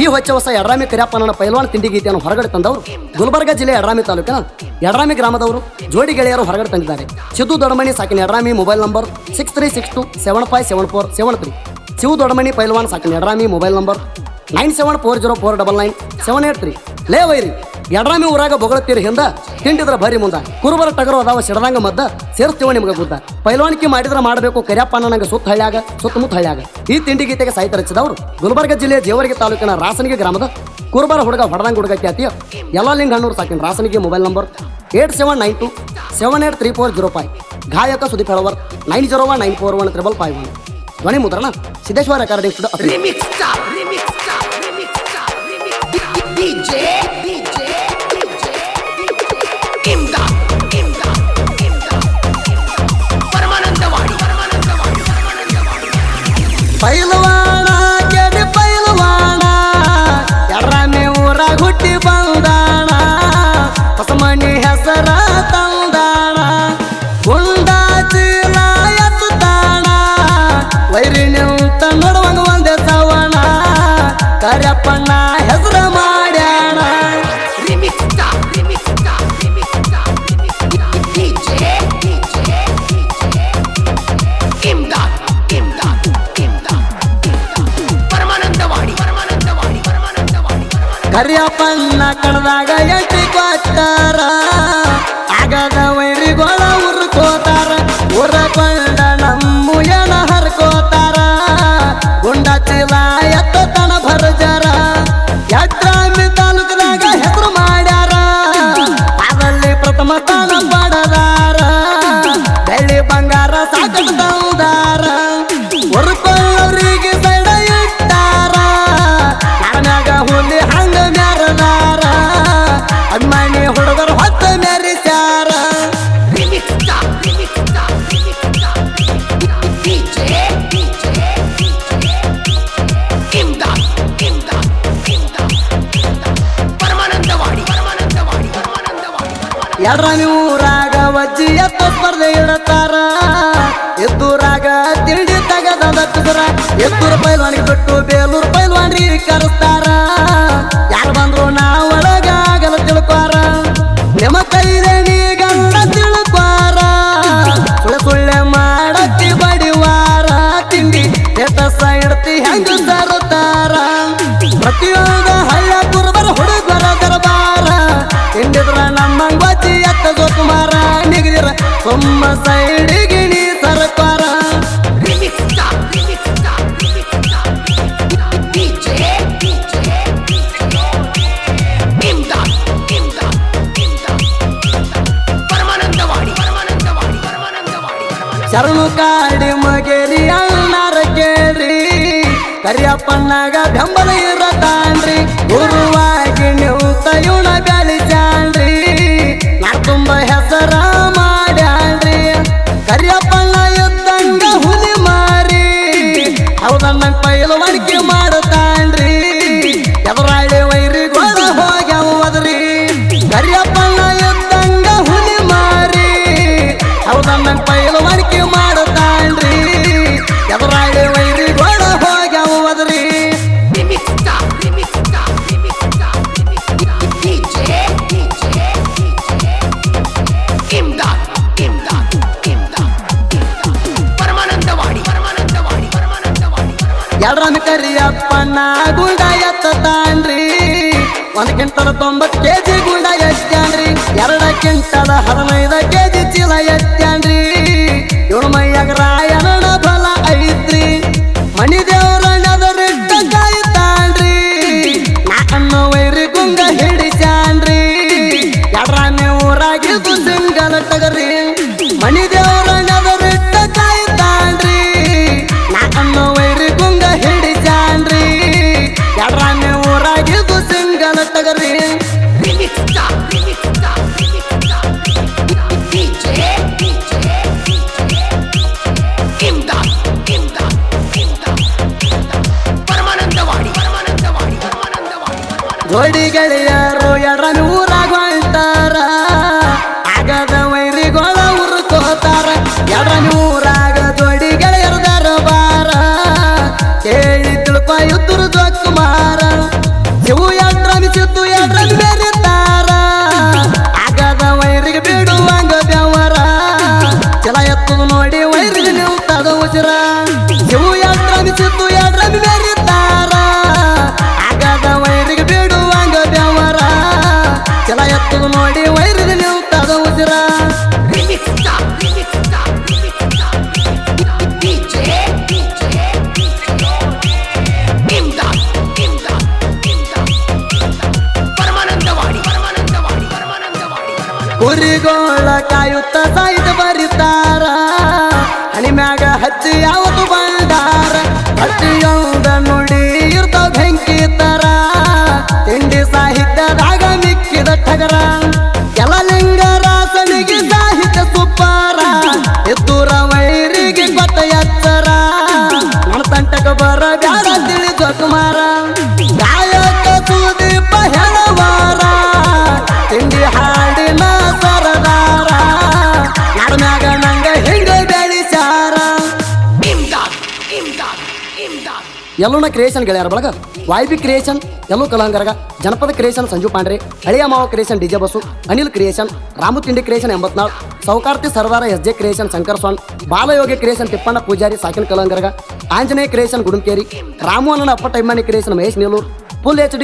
ಈ ಹೊಚ್ಚ ಹೊಸ ಯಡ್ರಾಮಿ ಕರಿಯಪ್ಪನ ಪೈಲ್ವಾನ್ ತಿಂಡಿ ಗೀತೆಯನ್ನು ಹೊರಗಡೆ ತಂದವರು ಗುಲ್ಬರ್ಗ ಜಿಲ್ಲೆ ಯಡ್ರಾಮಿ ತಾಲೂಕಿನ ಯಡ್ರಾಮಿ ಗ್ರಾಮದವರು ಜೋಡಿ ಗೆಳೆಯರು ಹೊರಗಡೆ ತಂದಿದ್ದಾರೆ. Siddu Doddamani ಸಾಕಿನ Yadrami mobile number six three six two seven five seven four seven three Shivu Doddamani Pailwan ಸಾಕಿನ Yadrami mobile number nine seven four zero four double nine seven eight three ಲೇ ವೈರಿ ಯಡ್ರಾಮಿ ಊರಾಗ ಬೊಗಳತ್ತೀರಿ ಹಿಂದ ತಿಂಡಿದ್ರ ಬಾರಿ ಮುಂದ. ಕುರುಬರ ಟಗರು ಅದಾವ, ಸಿಡದಂಗ ಮದ್ದ. ಸೇರಿಸ್ತೀವ ನಿಮ್ಗೆ ಗುದ್ದ. ಪೈಲ್ವಾನಿಕೆ ಮಾಡಿದ್ರೆ ಮಾಡಬೇಕು, ಕರಿಯಪ್ಪ ನಂಗೆ ಸುತ್ತ ಹಳ್ಳ್ಯಾಗ ಸುತ್ತಮುತ್ತ ಹಳ್ಳ್ಯಾಗ ಈ ತಿಂಡಿ ಗೀತೆಗೆ ಸಾಹಿತ್ಯ ರಚಿಸಿದವರು ಗುಲ್ಬರ್ಗ ಜಿಲ್ಲೆಯ ಜೇವರಿಗೆ ತಾಲೂಕಿನ ರಾಸನಿಗೆ ಗ್ರಾಮದ ಕುರುಬರ ಹುಡುಗ ಹೊಡದಂಗ ಹುಡುಗ ಖ್ಯಾತಿಯ ಎಲ್ಲ ಲಿಂಗ ಹಣ್ಣೂರು ಸಾಕಿನ ರಾಸನಿಗೆ mobile number eight seven nine two seven eight three four zero five. ಗಾಯಕ Sudeep Helavar, nine zero one nine four one triple five one. ಧ್ವನಿ ಮುದ್ರಣ ಸಿದ್ದೇಶ್ವರ ರೆಕಾರ್ಡಿಂಗ್ ಪರಮಾನಂದ ಕರಿಯಪ್ಪಣ್ಣ ಎಟ್ಟಿ ಎಂಟಿ ಕೊಟ್ಟಾರ. ಆಗದ ವೈರಿಗೋಳ ಉರ್ಕೋತಾರ. ಉರ್ಕೊಂಡ ಎಡ್ರಾಮಿ ಊರಾಗ ವಜ್ಜಿ ಎತ್ತ ಸ್ಪರ್ಧೆ ಇಡತಾರ. ಎದ್ದೂರಾಗ ತಿಂಡಿ ತಗದ ದತ್ತುದ್ರ ಎದ್ದೂರು ಪೈಲ್ವಾನಿಗೆ ಬಿಟ್ಟು ಬೇಲೂರು ಪೈಲ್ವಾನ್ರಿ ಕರೆಸ್ತಾರ. ಯಾರು ಬಂದ್ರು ನಾವು ಒಳಗಾಗಲ ತಿಳ್ಕೋರ. ನಿಮ್ಮ ಕೈದೇಣಿ ಗಂಡ ತಿಳ್ಕೋರ. ಸುಳ್ಳೆ ಸುಳ್ಳೆ ಮಾಡತ್ತಿ ಬಡಿವಾರ. ತಿಂಡಿ ಎತ್ತಸ ಇಡ್ತಿ ಹೆಂಗ ತರುತ್ತಾರ ಪ್ರತಿಯೊಂದು ಪರಮಾನಂದ ಶರಣು ಕಾಡಿ ಮಗೇರಿ ಅಣ್ಣಾರ ಕೇಳ್ರಿ. ಕರಿಯಪ್ಪಣ್ಣಗ ಬೆಂಬಲ ಇರತಾನ್ರಿ ಗುರುವಾಗಿ ನೀವು ತಯುಣ ಬೆಳಿಸ್ಯಾನ್ರಿ ನಾ ತುಂಬ ಹೆಸರ ಮಾಡ್ಯಾನ್ರಿ ಕರಿಯಪ್ಪಣ್ಣ ಇದ್ದಂಗ ಹುಲಿ ಮಾರಿ. ಹೌದನ್ನ ಪೈಲು ಮಡಿಕೆ ಮಾಡುತ್ತಾನ್ರಿ ಪರಮಾನಂದವಾಡಿ ಕರಿಯಪ್ಪ ನಾ ಗುಂಡ ಗುಂಡ ಎತ್ತತಾನ್ರಿ ಒಂದ್ಕಿಂತ ತೊಂಬತ್ತು ಕೆ ಕೆಜಿ ಗುಂಡ ಎತ್ತಾನ್ರಿ ಪರಮಾನಂದವಾಡಿ ಪರಮಾನಂದ ಜೋಡಿ ಗೆಳೆಯರು ಎಡ್ರಾಮಿ ಮ್ಯಾಗ ನೋಡಿ ವೈರದ ನೀವು ತದ ಉಸಿರ ಕುರಿಗೋಳ ಕಾಯುತ್ತ ಸಾಯ ಎತ್ತೂರ ವೈರಿಗೆ imdad. ಎಲ್ಲೂನ ಕ್ರಿಯೇಷನ್ ಗೆಳೆಯರ ಬಳಗ ವಾಯ್ ಬಿ ಕ್ರಿಯೇಷನ್ ಎಲ್ಲೂ ಕಲಾಂಗರಗ ಜನಪದ ಕ್ರಿಯೇಷನ್ ಸಂಜು ಪಾಂಡ್ರೆ ಹಳೆಯ ಮಾವ creation DJ bus Anil creation Ramu ತಿಂಡಿ ಕ್ರಿಯೇಷನ್ ಎಂಬತ್ನಾಳು ಸೌಕಾರ್ತಿ ಸರ್ದಾರ S J creation Shankar Swamy Balayogi creation Tippanna Pujari ಸಾಕಿನ ಕಲಾಂಗರಗ Anjaneya creation ಗುಡುಂಕೇರಿ Ramu ಅಣ್ಣನ ಅಪ್ಪ ಟೈಮಾನಿ creation Mahesh Nilur full H D